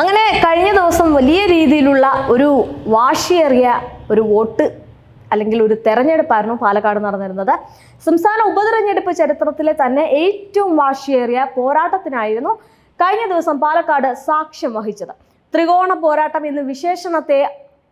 അങ്ങനെ കഴിഞ്ഞ ദിവസം വലിയ രീതിയിലുള്ള ഒരു വാശിയേറിയ ഒരു വോട്ട് അല്ലെങ്കിൽ ഒരു തെരഞ്ഞെടുപ്പായിരുന്നു പാലക്കാട് നടന്നിരുന്നത്. സംസ്ഥാന ഉപതെരഞ്ഞെടുപ്പ് ചരിത്രത്തിലെ തന്നെ ഏറ്റവും വാശിയേറിയ പോരാട്ടത്തിനായിരുന്നു കഴിഞ്ഞ ദിവസം പാലക്കാട് സാക്ഷ്യം വഹിച്ചത്. ത്രികോണ പോരാട്ടം എന്ന വിശേഷണത്തെ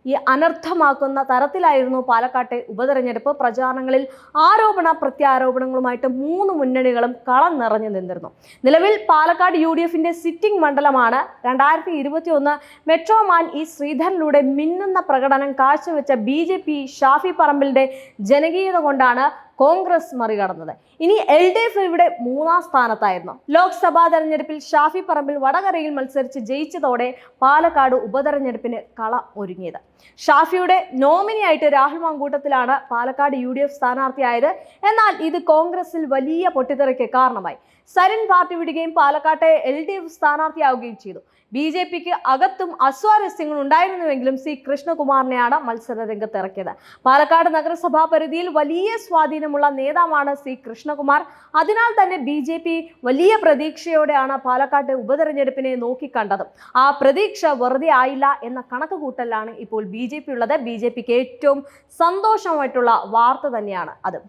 ഈ അനർത്ഥമാക്കുന്ന തരത്തിലായിരുന്നു പാലക്കാട്ടെ ഉപതെരഞ്ഞെടുപ്പ്. പ്രചാരണങ്ങളിൽ ആരോപണ പ്രത്യാരോപണങ്ങളുമായിട്ട് മൂന്ന് മുന്നണികളും കളം നിറഞ്ഞു നിന്നിരുന്നു. നിലവിൽ പാലക്കാട് യു ഡി സിറ്റിംഗ് മണ്ഡലമാണ് രണ്ടായിരത്തി ഇരുപത്തി ഒന്ന് മെട്രോമാൻ ഈ ശ്രീധരനിലൂടെ മിന്നുന്ന പ്രകടനം കാഴ്ചവെച്ച ബി ജെ പി ഷാഫി പറമ്പിലിന്റെ ജനകീയത കൊണ്ടാണ് കോൺഗ്രസ് മറികടന്നത്. ഇനി എൽ ഡി എഫ് ഇവിടെ മൂന്നാം സ്ഥാനത്തായിരുന്നു. ലോക്സഭാ തെരഞ്ഞെടുപ്പിൽ ഷാഫി പറമ്പിൽ വടകരയിൽ മത്സരിച്ച് ജയിച്ചതോടെ പാലക്കാട് ഉപതെരഞ്ഞെടുപ്പിന് കള ഒരുങ്ങിയത്. ഷാഫിയുടെ നോമിനിയായിട്ട് രാഹുൽ മാങ്കൂട്ടത്തിലാണ് പാലക്കാട് യു ഡി എഫ് സ്ഥാനാർത്ഥിയായത്. എന്നാൽ ഇത് കോൺഗ്രസിൽ വലിയ പൊട്ടിത്തെറിക്ക് കാരണമായി. സരൻ പാർട്ടി വിടുകയും പാലക്കാട്ടെ എൽ ഡി എഫ് സ്ഥാനാർത്ഥിയാവുകയും ചെയ്തു. ബി ജെ പിക്ക് അകത്തും അസ്വാരസ്യങ്ങൾ ഉണ്ടായിരുന്നുവെങ്കിലും സി കൃഷ്ണകുമാറിനെയാണ് മത്സര രംഗത്ത് ഇറക്കിയത് പാലക്കാട് നഗരസഭാ പരിധിയിൽ വലിയ സ്വാധീനമുള്ള നേതാവാണ് സി കൃഷ്ണകുമാർ. അതിനാൽ തന്നെ ബി ജെ പി വലിയ പ്രതീക്ഷയോടെയാണ് പാലക്കാട് ഉപതെരഞ്ഞെടുപ്പിനെ നോക്കിക്കണ്ടത്. ആ പ്രതീക്ഷ വെറുതെ ആയില്ല എന്ന കണക്ക് കൂട്ടലാണ് ഇപ്പോൾ ബി ജെ പി ഉള്ളത്. ബി ജെ പിക്ക് ഏറ്റവും സന്തോഷമായിട്ടുള്ള വാർത്ത തന്നെയാണ് അത്.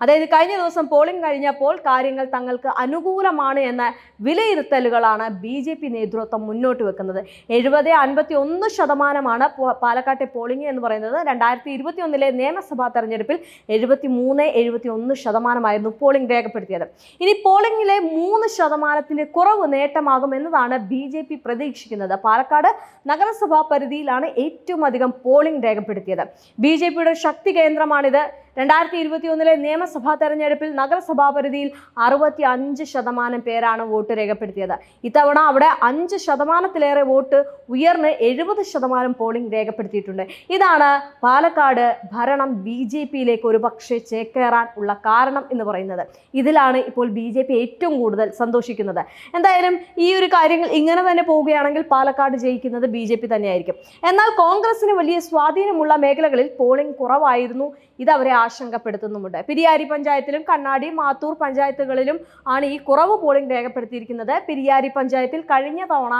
അതായത് കഴിഞ്ഞ ദിവസം പോളിംഗ് കഴിഞ്ഞപ്പോൾ കാര്യങ്ങൾ തങ്ങൾക്ക് അനുകൂലമാണ് എന്ന വിലയിരുത്തലുകളാണ് ബി ജെ പി നേതൃത്വം മുന്നോട്ട് വെക്കുന്നത്. എഴുപത് അൻപത്തി ഒന്ന് ശതമാനമാണ് പാലക്കാട്ടെ പോളിംഗ് എന്ന് പറയുന്നത്. രണ്ടായിരത്തി ഇരുപത്തി ഒന്നിലെ നിയമസഭാ തെരഞ്ഞെടുപ്പിൽ എഴുപത്തി മൂന്ന് എഴുപത്തി ഒന്ന് ശതമാനമായിരുന്നു പോളിംഗ് രേഖപ്പെടുത്തിയത്. ഇനി പോളിംഗിലെ മൂന്ന് ശതമാനത്തിന്റെ കുറവ് നേട്ടമാകും എന്നതാണ് ബി ജെ പി പ്രതീക്ഷിക്കുന്നത്. പാലക്കാട് നഗരസഭാ പരിധിയിലാണ് ഏറ്റവും അധികം പോളിംഗ് രേഖപ്പെടുത്തിയത്. ബി ജെ പിയുടെ ശക്തി കേന്ദ്രമാണിത്. രണ്ടായിരത്തി ഇരുപത്തി ഒന്നിലെ നിയമസഭാ തെരഞ്ഞെടുപ്പിൽ നഗരസഭാ പരിധിയിൽ അറുപത്തി അഞ്ച് ശതമാനം പേരാണ് വോട്ട് രേഖപ്പെടുത്തിയത്. ഇത്തവണ അവിടെ അഞ്ച് ശതമാനത്തിലേറെ വോട്ട് ഉയർന്ന് എഴുപത് ശതമാനം പോളിംഗ് രേഖപ്പെടുത്തിയിട്ടുണ്ട്. ഇതാണ് പാലക്കാട് ഭരണം ബി ജെ പിയിലേക്ക് ഒരു പക്ഷേ ചേക്കേറാൻ ഉള്ള കാരണം എന്ന് പറയുന്നത്. ഇതിലാണ് ഇപ്പോൾ ബി ജെ പി ഏറ്റവും കൂടുതൽ സന്തോഷിക്കുന്നത്. എന്തായാലും ഈ ഒരു കാര്യങ്ങൾ ഇങ്ങനെ തന്നെ പോവുകയാണെങ്കിൽ പാലക്കാട് ജയിക്കുന്നത് ബി ജെ പി തന്നെയായിരിക്കും. എന്നാൽ കോൺഗ്രസിന് വലിയ സ്വാധീനമുള്ള മേഖലകളിൽ പോളിംഗ് കുറവായിരുന്നു. ഇത് അവരെ ആശങ്കപ്പെടുത്തുന്നുമുണ്ട്. പിരിയാരി പഞ്ചായത്തിലും കണ്ണാടി മാത്തൂർ പഞ്ചായത്തുകളിലും ആണ് ഈ കുറവ് പോളിംഗ് രേഖപ്പെടുത്തിയിരിക്കുന്നത്. പിരിയാരി പഞ്ചായത്തിൽ കഴിഞ്ഞ തവണ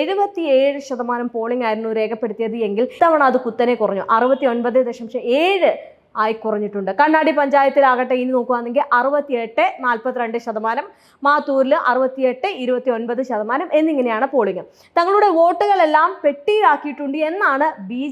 എഴുപത്തിയേഴ് ശതമാനം പോളിംഗ് ആയിരുന്നു രേഖപ്പെടുത്തിയത് എങ്കിൽ ഇത്തവണ അത് കുത്തനെ കുറഞ്ഞു. അറുപത്തി ഒൻപത് ദശാംശം ഏഴ് ആയി കുറഞ്ഞിട്ടുണ്ട്. കണ്ണാടി പഞ്ചായത്തിലാകട്ടെ ഇനി നോക്കുകയാണെങ്കിൽ അറുപത്തിയെട്ട് നാൽപ്പത്തിരണ്ട് ശതമാനം മാത്തൂരിൽ അറുപത്തിയെട്ട് ഇരുപത്തി ഒൻപത് ശതമാനം എന്നിങ്ങനെയാണ് പോളിംഗ്. തങ്ങളുടെ വോട്ടുകളെല്ലാം പെട്ടിയിലാക്കിയിട്ടുണ്ട് എന്നാണ് ബി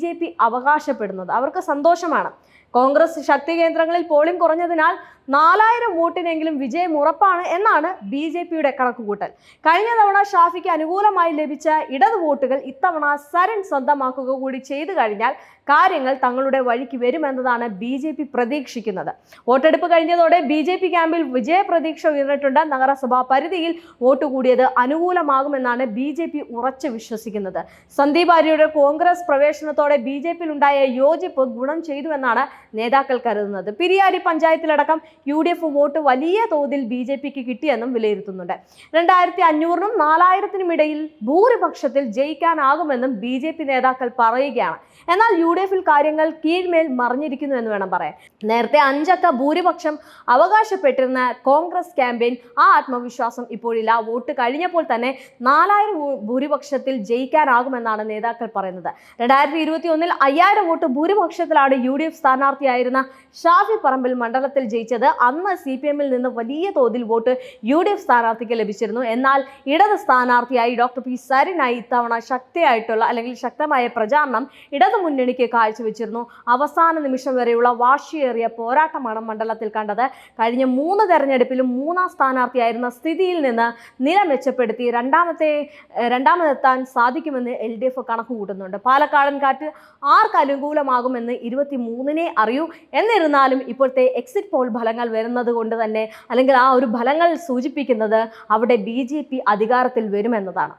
അവകാശപ്പെടുന്നത്. അവർക്ക് സന്തോഷമാണ്. കോൺഗ്രസ് ശക്തി കേന്ദ്രങ്ങളിൽ പോളിംഗ് കുറഞ്ഞതിനാൽ നാലായിരം വോട്ടിനെങ്കിലും വിജയം ഉറപ്പാണ് എന്നാണ് ബി ജെ പിയുടെ കണക്കുകൂട്ടൽ. കഴിഞ്ഞ തവണ ഷാഫിക്ക് അനുകൂലമായി ലഭിച്ച ഇടത് വോട്ടുകൾ ഇത്തവണ സരൺ സ്വന്തമാക്കുക കൂടി ചെയ്തു കഴിഞ്ഞാൽ കാര്യങ്ങൾ തങ്ങളുടെ വഴിക്ക് വരുമെന്നതാണ് ബി ജെ പി പ്രതീക്ഷിക്കുന്നത്. വോട്ടെടുപ്പ് കഴിഞ്ഞതോടെ ബി ജെ പി ക്യാമ്പിൽ വിജയപ്രതീക്ഷ ഉയർന്നിട്ടുണ്ട്. നഗരസഭാ പരിധിയിൽ വോട്ട് കൂടിയത് അനുകൂലമാകുമെന്നാണ് ബി ജെ പി ഉറച്ചു വിശ്വസിക്കുന്നത്. സന്ദീപ് ആര്യയുടെ കോൺഗ്രസ് പ്രവേശനത്തോടെ ബി ജെ പിയിൽ ഉണ്ടായ യോജിപ്പ് ഗുണം ചെയ്തുവെന്നാണ് നേതാക്കൾ കരുതുന്നത്. പിരിയാരി പഞ്ചായത്തിലടക്കം യു ഡി എഫ് വോട്ട് വലിയ തോതിൽ ബി ജെ പിക്ക് കിട്ടിയെന്നും വിലയിരുത്തുന്നുണ്ട്. രണ്ടായിരത്തി അഞ്ഞൂറിനും നാലായിരത്തിനും ഇടയിൽ ഭൂരിപക്ഷത്തിൽ ജയിക്കാനാകുമെന്നും ബി ജെ പി നേതാക്കൾ പറയുകയാണ്. എന്നാൽ യു ഡി എഫിൽ കാര്യങ്ങൾ കീഴ്മേൽ മറിഞ്ഞിരിക്കുന്നു എന്ന് വേണം പറയാൻ. നേരത്തെ അഞ്ചക്ക ഭൂരിപക്ഷം അവകാശപ്പെട്ടിരുന്ന കോൺഗ്രസ് ക്യാമ്പയിൻ ആ ആത്മവിശ്വാസം ഇപ്പോഴില്ല. വോട്ട് കഴിഞ്ഞപ്പോൾ തന്നെ നാലായിരം ഭൂരിപക്ഷത്തിൽ ജയിക്കാനാകുമെന്നാണ് നേതാക്കൾ പറയുന്നത്. രണ്ടായിരത്തി ഇരുപത്തി ഒന്നിൽ അയ്യായിരം വോട്ട് ഭൂരിപക്ഷത്തിലാണ് യു ഡി എഫ് സ്ഥാനാർത്ഥിയായിരുന്ന ഷാഫി പറമ്പിൽ മണ്ഡലത്തിൽ ജയിച്ചത് അന്ന് സി പി എമ്മിൽ നിന്ന് വലിയ തോതിൽ വോട്ട് യു ഡി എഫ് സ്ഥാനാർത്ഥിക്ക് ലഭിച്ചിരുന്നു. എന്നാൽ ഇടത് സ്ഥാനാർത്ഥിയായി ഡോക്ടർ പി സരിനായി ഇത്തവണ ശക്തിയായിട്ടുള്ള അല്ലെങ്കിൽ ശക്തമായ പ്രചാരണം ഇടതു മുന്നണിക്ക് കാഴ്ചവെച്ചിരുന്നു. അവസാന നിമിഷം വരെയുള്ള വാശിയേറിയ പോരാട്ടമാണ് മണ്ഡലത്തിൽ കണ്ടത്. കഴിഞ്ഞ മൂന്ന് തെരഞ്ഞെടുപ്പിലും മൂന്നാം സ്ഥാനാർത്ഥിയായിരുന്ന സ്ഥിതിയിൽ നിന്ന് നില മെച്ചപ്പെടുത്തി രണ്ടാമത്തെ രണ്ടാമതെത്താൻ സാധിക്കുമെന്ന് എൽ ഡി എഫ് കണക്ക് കൂട്ടുന്നുണ്ട് പാലക്കാടൻ കാറ്റ് ആർക്ക് അനുകൂലമാകുമെന്ന് ഇരുപത്തി മൂന്നിനെ അറിയൂ. എന്നിരുന്നാലും ഇപ്പോഴത്തെ എക്സിറ്റ് പോൾ ഫലങ്ങൾ വരുന്നത് കൊണ്ട് തന്നെ അല്ലെങ്കിൽ ആ ഒരു ഫലങ്ങൾ സൂചിപ്പിക്കുന്നത് അവിടെ ബി അധികാരത്തിൽ വരുമെന്നതാണ്.